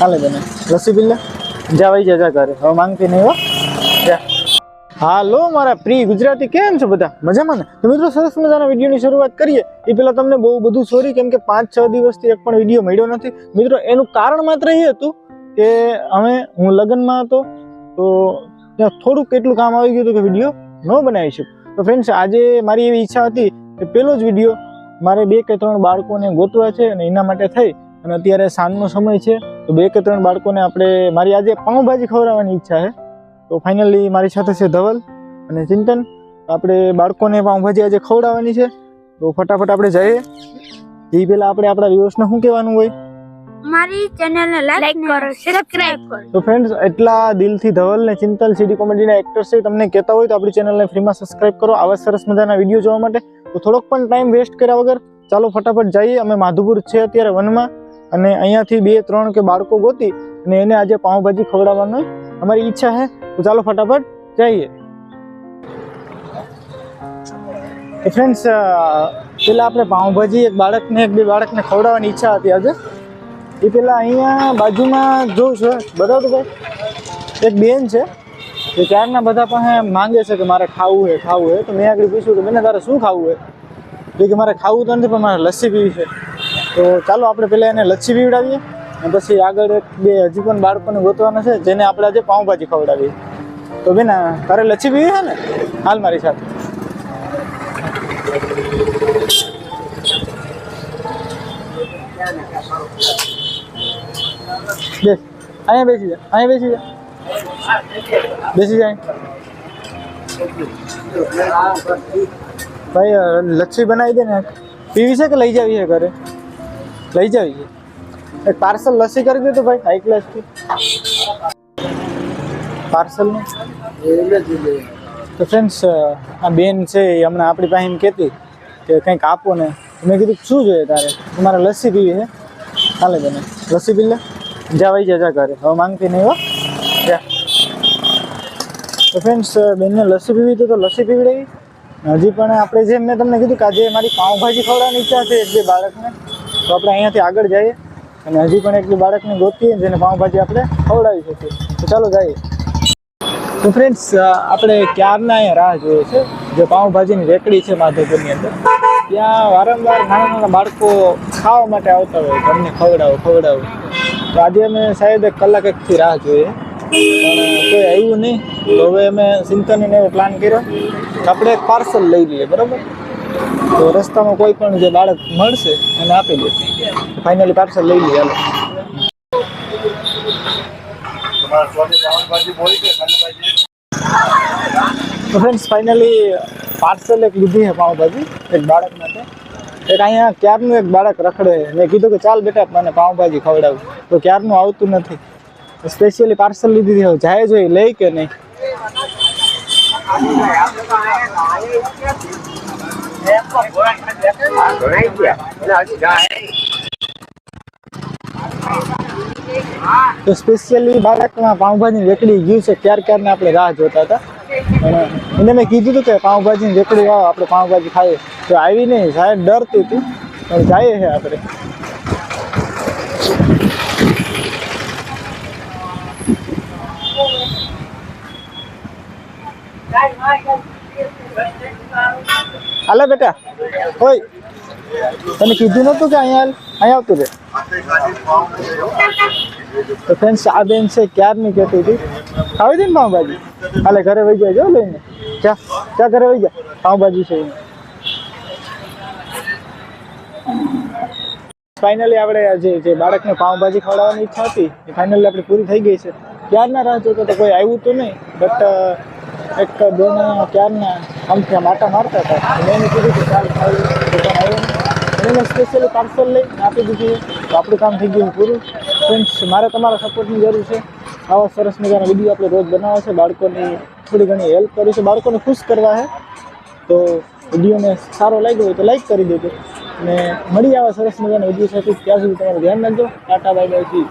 હાલે બને લસ્સી પી લે ભાઈ, જા જા ઘરે. હવે માંગતી નહીં હો. હાલો, મારા પ્રિય ગુજરાતી કેમ છો બધા? મજામાં ને? તો મિત્રો, સરસ મજાના વિડીયોની શરૂઆત કરીએ. એ પહેલાં તમને બહુ બધું સોરી કેમ કે પાંચ, છ દિવસથી એક પણ વીડિયો મળ્યો નથી. મિત્રો, એનું કારણ માત્ર એ હતું કે અમે, હું લગ્નમાં હતો, તો ત્યાં થોડુંક એટલું કામ આવી ગયું હતું કે વીડિયો ન બનાવી શકું તો ફ્રેન્ડ્સ આજે મારી એવી ઈચ્છા હતી કે પહેલો જ વીડિયો મારે બે કે ત્રણ બાળકોને ગોતવા છે અને એના માટે થઈ. અને અત્યારે સાંજનો સમય છે તો બે કે ત્રણ બાળકોને આપણે મારી આજે પાઉંભાજી ખવડાવવાની ઈચ્છા છે. તો ફાઇનલી મારી સાથે છે ધવલ અને ચિંતન. આપણે બાળકોને પાઉંભાજી આજે ખવડાવવાની છે. તો ફટાફટ આપણે જઈએ. એ પહેલાં આપણે આપણા વ્યૂઅર્સને શું કહેવાનું હોય? મારી ચેનલને લાઈક કરો સબસ્ક્રાઇબ કરો. તો ફ્રેન્ડ્સ એટલા દિલથી ધવલ ને ચિંતલ સીડી કોમેડીના એક્ટર્સ છે તમને કહેતા હોય તો આપણી ચેનલને ફ્રીમાં સબસ્ક્રાઇબ કરો. આવા સરસ મજાના વીડિયો જોવા માટે. તો થોડોક પણ ટાઈમ વેસ્ટ કર્યા વગર ચાલો ફટાફટ જઈએ. અમે માધુપુર છે અત્યારે વનમાં. અને અહીંયાથી બે, ત્રણ કે બાળકો ગોતી અને એને આજે પાઉંભાજી ખવડાવવાની અમારી ઈચ્છા છે તો ચાલો ફટાફટ જઈએ. ફ્રેન્ડ્સ પેલા આપણે પાઉંભાજી એક બાળકને, એક બે બાળકને ખવડાવવાની ઈચ્છા હતી આજે. એ પેલા અહીંયા બાજુમાં જોઉં છું બતાવો તો ભાઈ? એક બેન છે. એ ત્યારના બધા પાસે માંગે છે કે મારે ખાવું છે ખાવું છે તો મેં આગળ પૂછ્યું કે બેને તારે શું ખાવું છે કે મારે ખાવું તો નથી, પણ મારે લસ્સી પીવી છે. તો ચાલો આપણે પહેલાં એને લચ્છી પીવડાવીએ અને પછી આગળ એક બે હજી પણ બાળકોને ગોતવાના છે, જેને આપણે આજે પાઉંભાજી ખવડાવીએ. તો બેન તારે લચ્છી પીવી છે ને? હાલ મારી સાથે. બેસ. અહીંયા બેસી જા. અહીંયા બેસી જા. બેસી જાય ભાઈ, લચ્છી બનાવી દે ને. પીવી છે કે લઈ જાવી છે ઘરે? લઈ જાવી એક પાર્સલ લસ્સી કરી દે તો ભાઈ હાઈ ક્લાસથી પાર્સલનું? તો ફ્રેન્ડ્સ આ બેન છે એ હમણાં આપણી પાસે એમ કહેતી કે કંઈક આપો ને. મેં કીધું, શું જોઈએ તારે? તમારે લસ્સી પીવી છે ચાલે તને લસ્સી પી લે. જા ભાઈ, જા ઘરે. હવે માંગતી નહીં હો. તો ફ્રેન્ડ્સ બેનને લસ્સી પીવી તો લસ્સી પીવડાવી. હજી પણ આપણે જેમ મેં તમને કીધું કે આજે મારી પાઉંભાજી ખવડાવવાની ઈચ્છા છે એક બે બાળકને તો આપણે અહીંયાથી આગળ જઈએ અને હજી પણ બે બાળકને ગોતીએ જેને પાઉંભાજી આપણે ખવડાવી શકીએ. તો ચાલો જઈએ. તો ફ્રેન્ડ્સ આપણે ક્યારના અહીંયા રાહ જોઈએ છે? જે પાઉંભાજીની રેકડી છે માધવપુરની અંદર. ત્યાં વારંવાર નાના નાના બાળકો ખાવા માટે આવતા હોય કે અમને ખવડાવો ખવડાવો. તો આજે અમે સાહેબ એક કલાક એકથી રાહ જોઈએ. પણ કોઈ આવ્યું નહીં, તો હવે અમે ચિંતનને એવો પ્લાન કર્યો. આપણે એક પાર્સલ લઈ લઈએ, બરાબર? તો રસ્તામાં કોઈ પણ જે બાળક મળશે, એને આપી દે. ફાઇનલી પાર્સલ લઈ લઈએ હાલો. તો ફ્રેન્ડ્સ ફાઇનલી પાર્સલ એક લીધી છે પાઉંભાજી, એક બાળક માટે. એક અહીંયા ક્યારનું એક બાળક રખડે છે. મેં કીધું કે ચાલ બેટા, મને પાઉંભાજી ખવડાવું. તો ક્યારનું આવતું નથી. સ્પેશિયલી પાર્સલ લીધી છે. હવે જાય જોઈએ લઈ કે નહીં? તો સ્પેશિયલી બાળકમાં પાઉંભાજીની રેકડી ગયું છે, ક્યાર ક્યારને આપણે રાહ જોતા હતા. અને એને મેં કીધું હતું કે પાઉંભાજીની રેકડી આવો આપણે પાઉંભાજી ખાઈએ. તો આવી નહીં, સાહેબ ડરતી હતી, પણ જઈએ છે આપણે. હાલે બેટા. ઓય. તને કીધું નતું કે અહીંયા અહીંયા આવતું રે. તો ફ્રેન્ડ્સ આ બેન છે ક્યારની કહેતી હતી? આવી હતી ને પાઉંભાજી? હાલે, ઘરે વહી જાય જો લઈને. ચા ચા ઘરે વહી જા પાઉંભાજી છે ફાઇનલી આપણે જે જે બાળકને પાઉંભાજી ખવડાવવાની ઈચ્છા હતી, એ ફાઇનલી આપણે પૂરી થઈ ગઈ છે. ક્યારના રાહ જોતો તો કોઈ આવ્યું તો નહીં બટ એક બેન ક્યારના આમથી માટા મારતા હતા. મેં એને કીધું કે ચાલ પણ આવ્યો સ્પેશિયલી પાર્સલ લઈ આપી દીધી. તો આપણું કામ થઈ ગયું પૂરું. ફ્રેન્ડ્સ મારે તમારા સપોર્ટની જરૂર છે. આવા સરસ મજાના વીડિયો આપણે રોજ બનાવવા છે. બાળકોની થોડી ઘણી હેલ્પ કરી છે. બાળકોને ખુશ કરવા છે તો વિડીયોને સારો લાગ્યો હોય તો લાઈક કરી દેજો. અને મળી આવા સરસ મજાના વીડિયો સાથે. ત્યાં સુધી તમારું ધ્યાન રાખજો. ટાટા બાય બાય જી